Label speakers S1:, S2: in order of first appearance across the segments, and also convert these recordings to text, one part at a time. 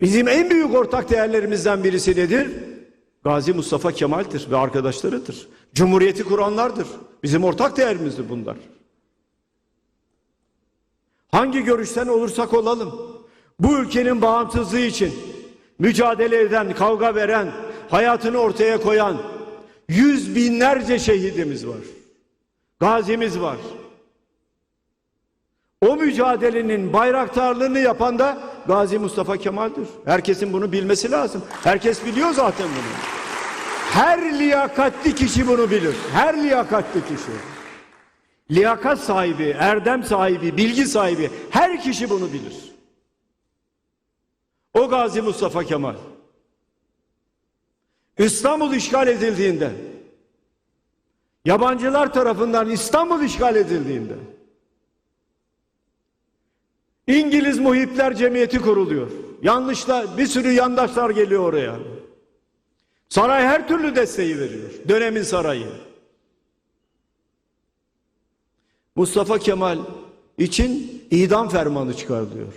S1: Bizim en büyük ortak değerlerimizden birisi nedir? Gazi Mustafa Kemal'dir ve arkadaşlarıdır. Cumhuriyeti kuranlardır. Bizim ortak değerimizdir bunlar. Hangi görüşten olursak olalım, bu ülkenin bağımsızlığı için mücadele eden, kavga veren, hayatını ortaya koyan yüz binlerce şehidimiz var. Gazimiz var. O mücadelenin bayraktarlığını yapan da Gazi Mustafa Kemal'dir. Herkesin bunu bilmesi lazım. Herkes biliyor zaten bunu. Her liyakatli kişi bunu bilir. Her liyakatli kişi. Liyakat sahibi, erdem sahibi, bilgi sahibi her kişi bunu bilir. O Gazi Mustafa Kemal İstanbul işgal edildiğinde yabancılar tarafından İstanbul işgal edildiğinde İngiliz Muhipler Cemiyeti kuruluyor. Yanlışla bir sürü yandaşlar geliyor oraya. Saray her türlü desteği veriyor. Dönemin sarayı. Mustafa Kemal için idam fermanı çıkarılıyor.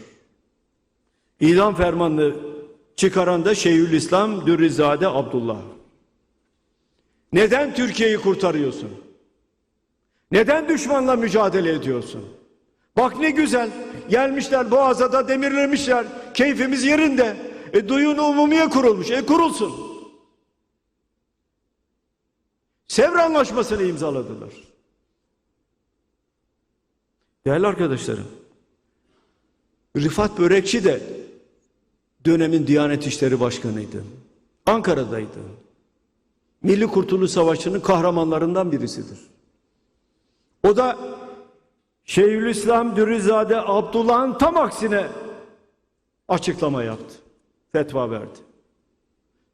S1: İdam fermanını çıkaran da Şeyhülislam Dürrizade Abdullah. Neden Türkiye'yi kurtarıyorsun? Neden düşmanla mücadele ediyorsun? Bak ne güzel. Gelmişler Boğaz'a da demirlemişler. Keyfimiz yerinde. E duyun umumiye kurulmuş. E kurulsun. Sevr Anlaşması'nı imzaladılar. Değerli arkadaşlarım. Rifat Börekçi de dönemin Diyanet İşleri Başkanı'ydı. Ankara'daydı. Milli Kurtuluş Savaşı'nın kahramanlarından birisidir. O da Şeyhülislam Dürrizade Abdullah'ın tam aksine açıklama yaptı. Fetva verdi.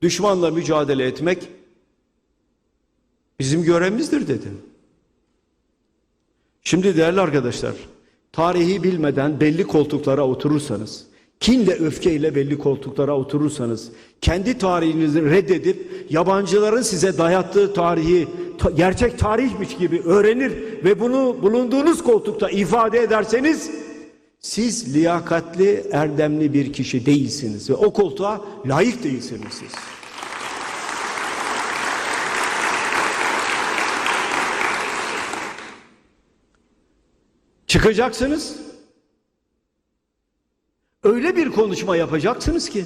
S1: Düşmanla mücadele etmek bizim görevimizdir dedi. Şimdi değerli arkadaşlar, tarihi bilmeden belli koltuklara oturursanız, kinle öfkeyle belli koltuklara oturursanız, kendi tarihinizi reddedip yabancıların size dayattığı tarihi ta- gerçek tarihmiş gibi öğrenir ve bunu bulunduğunuz koltukta ifade ederseniz siz liyakatli, erdemli bir kişi değilsiniz ve o koltuğa layık değilsiniz siz. Çıkacaksınız. Öyle bir konuşma yapacaksınız ki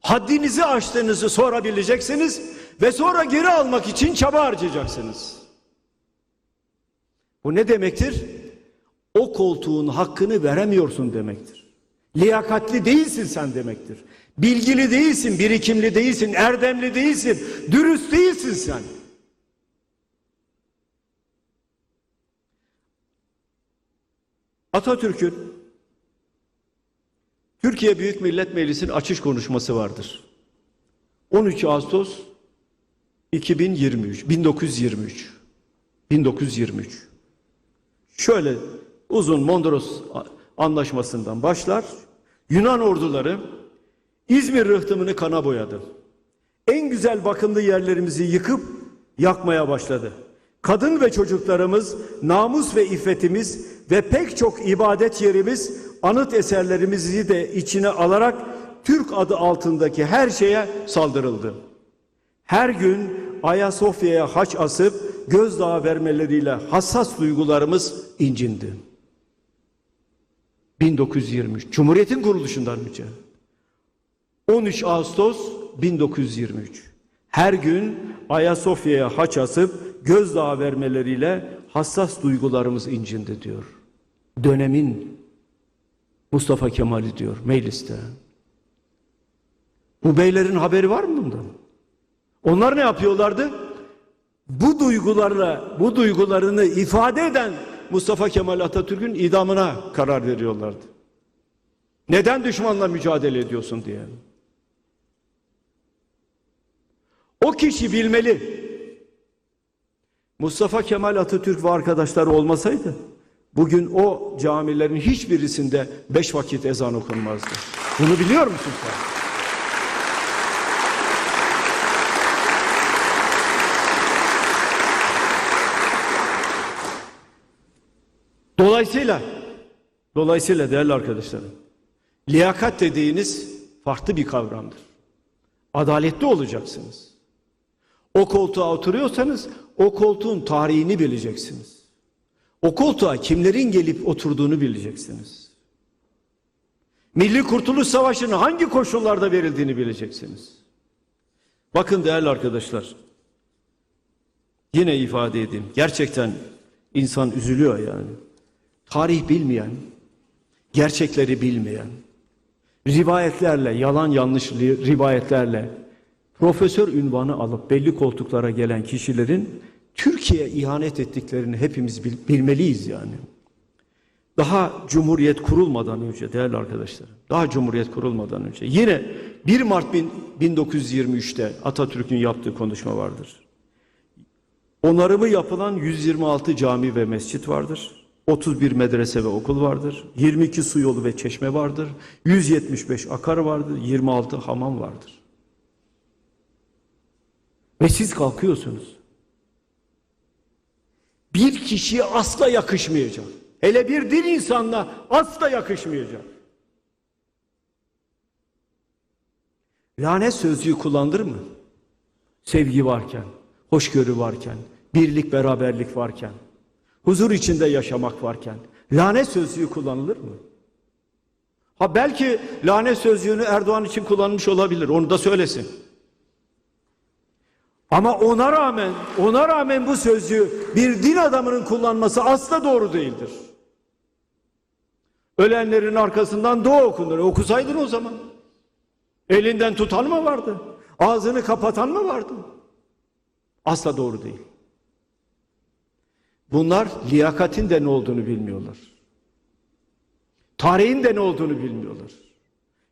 S1: haddinizi aştığınızı sonra bileceksiniz ve sonra geri almak için çaba harcayacaksınız. Bu ne demektir? O koltuğun hakkını veremiyorsun demektir. Liyakatli değilsin sen demektir. Bilgili değilsin, birikimli değilsin, erdemli değilsin, dürüst değilsin sen. Atatürk'ün Türkiye Büyük Millet Meclisi'nin açış konuşması vardır. 13 Ağustos 2023, 1923. 1923. Şöyle uzun Mondros anlaşmasından başlar. Yunan orduları İzmir rıhtımını kana boyadı. En güzel bakımlı yerlerimizi yıkıp yakmaya başladı. Kadın ve çocuklarımız, namus ve iffetimiz ve pek çok ibadet yerimiz, anıt eserlerimizi de içine alarak Türk adı altındaki her şeye saldırıldı. Her gün Ayasofya'ya haç asıp gözdağı vermeleriyle hassas duygularımız incindi. 1923 Cumhuriyet'in kuruluşundan önce. 13 Ağustos 1923. Her gün Ayasofya'ya haç asıp gözdağı vermeleriyle hassas duygularımız incindi diyor. Dönemin Mustafa Kemal'i diyor mecliste. Bu beylerin haberi var mı bundan? Onlar ne yapıyorlardı? Bu duygularla, bu duygularını ifade eden Mustafa Kemal Atatürk'ün idamına karar veriyorlardı. Neden düşmanla mücadele ediyorsun diye. O kişi bilmeli. Mustafa Kemal Atatürk ve arkadaşları olmasaydı bugün o camilerin hiçbirisinde beş vakit ezan okunmazdı. Bunu biliyor musun sen? Dolayısıyla dolayısıyla değerli arkadaşlarım liyakat dediğiniz farklı bir kavramdır. Adaletli olacaksınız. O koltuğa oturuyorsanız o koltuğun tarihini bileceksiniz. O koltuğa kimlerin gelip oturduğunu bileceksiniz. Milli Kurtuluş Savaşı'nın hangi koşullarda verildiğini bileceksiniz. Bakın değerli arkadaşlar. Yine ifade edeyim. Gerçekten insan üzülüyor yani. Tarih bilmeyen, gerçekleri bilmeyen, rivayetlerle, yalan yanlış rivayetlerle profesör ünvanı alıp belli koltuklara gelen kişilerin Türkiye'ye ihanet ettiklerini hepimiz bil- bilmeliyiz yani. Daha Cumhuriyet kurulmadan önce değerli arkadaşlar, daha Cumhuriyet kurulmadan önce yine 1 Mart bin- 1923'te Atatürk'ün yaptığı konuşma vardır. Onarımı yapılan 126 cami ve mescit vardır. 31 medrese ve okul vardır. 22 su yolu ve çeşme vardır. 175 akar vardır. 26 hamam vardır. Ve siz kalkıyorsunuz. Bir kişiye asla yakışmayacak. Hele bir din insanla asla yakışmayacak. Lanet sözcüğü kullanılır mı? Sevgi varken, hoşgörü varken, birlik beraberlik varken, huzur içinde yaşamak varken lanet sözcüğü kullanılır mı? Ha belki lanet sözcüğünü Erdoğan için kullanmış olabilir. Onu da söylesin. Ama ona rağmen, ona rağmen bu sözcüğü bir din adamının kullanması asla doğru değildir. Ölenlerin arkasından dua okunur. Okusaydın o zaman. Elinden tutan mı vardı? Ağzını kapatan mı vardı? Asla doğru değil. Bunlar liyakatin de ne olduğunu bilmiyorlar. Tarihin de ne olduğunu bilmiyorlar.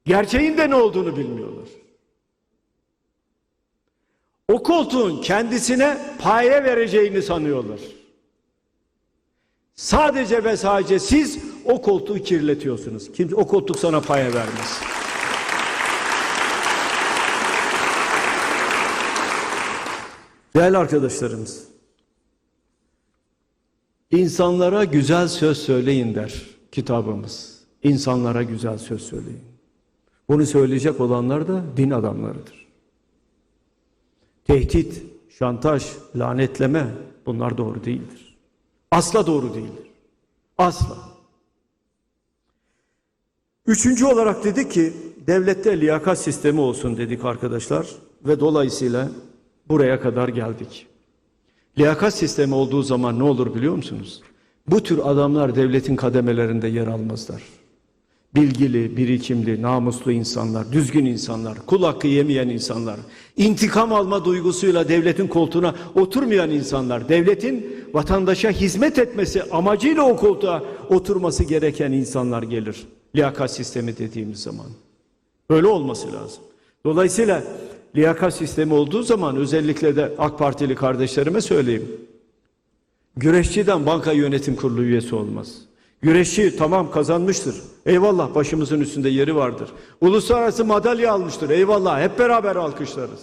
S1: Gerçeğin de ne olduğunu bilmiyorlar. O koltuğun kendisine paye vereceğini sanıyorlar. Sadece ve sadece siz o koltuğu kirletiyorsunuz. Kimse o koltuk sana paye vermez. Değerli arkadaşlarımız, insanlara güzel söz söyleyin der kitabımız. İnsanlara güzel söz söyleyin. Bunu söyleyecek olanlar da din adamlarıdır. Tehdit, şantaj, lanetleme bunlar doğru değildir. Asla doğru değildir. Asla. Üçüncü olarak dedik ki devlette liyakat sistemi olsun dedik arkadaşlar ve dolayısıyla buraya kadar geldik. Liyakat sistemi olduğu zaman ne olur biliyor musunuz? Bu tür adamlar devletin kademelerinde yer almazlar. Bilgili, birikimli, namuslu insanlar, düzgün insanlar, kul hakkı yemeyen insanlar, intikam alma duygusuyla devletin koltuğuna oturmayan insanlar, devletin vatandaşa hizmet etmesi amacıyla o koltuğa oturması gereken insanlar gelir. Liyakat sistemi dediğimiz zaman. Böyle olması lazım. Dolayısıyla liyakat sistemi olduğu zaman özellikle de AK Partili kardeşlerime söyleyeyim. Güreşçiden banka yönetim kurulu üyesi olmaz. Güreşçi tamam kazanmıştır. Eyvallah başımızın üstünde yeri vardır. Uluslararası madalya almıştır. Eyvallah hep beraber alkışlarız.